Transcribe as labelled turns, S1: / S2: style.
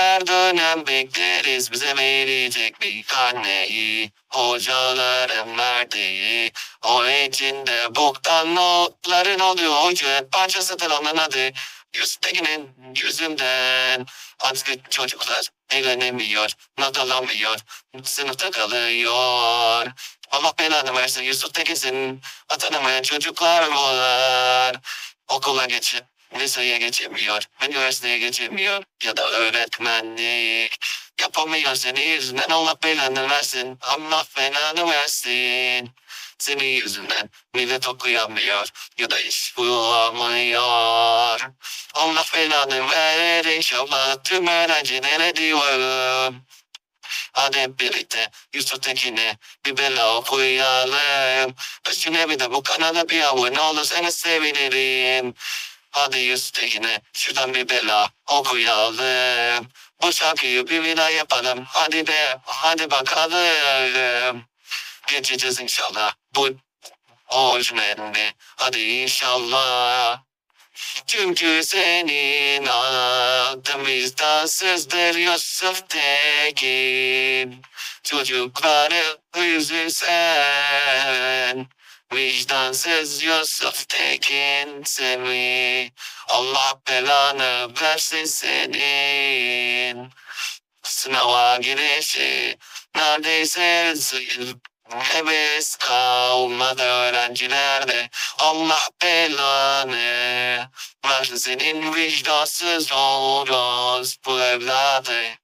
S1: her bekleriz bize verecek bir karneyi. Hocaların verdiği o içinde boktan notların oluyor. Ücret parçasıdır onun adı. Üsttekinin yüzünden Artık çocuklar eğlenemiyor, not alamıyor, sınıfta kalıyor. Allah belanı versin Yusuf Tekiz'in atanamayan çocuklar var. Okula geçip liseye geçemiyor, üniversiteye geçemiyor ya da öğretmenlik. Yapamıyor seni yüzünden Allah belanı versin, Allah belanı versin. Senin yüzünden millet okuyamıyor ya da iş bulamıyor. Allah belanı ver inşallah tüm öğrencilere diyorum. Hadi birlikte Yusuf Tekin'e bir bela okuyalım. Üstüne bir de bu kanala bir abone olursanız sevinirim. Hadi Yusuf Tekin'e şuradan bir bela okuyalım. Bu şarkıyı bir vida yapalım. Hadi be, hadi bakalım. Geçeceğiz inşallah. Bu orijinalinde. Hadi inşallah. Çünkü senin adın vicdansızdır Yusuf Tekin. Çocukları üzülsen. Vicdansız Yusuf Tekin seni. Allah belanı versin senin. Sınava girişi neredeyse zil Heves kalmadı öğrencilerde Allah belanı Versin senin vicdansız oluruz bu evladı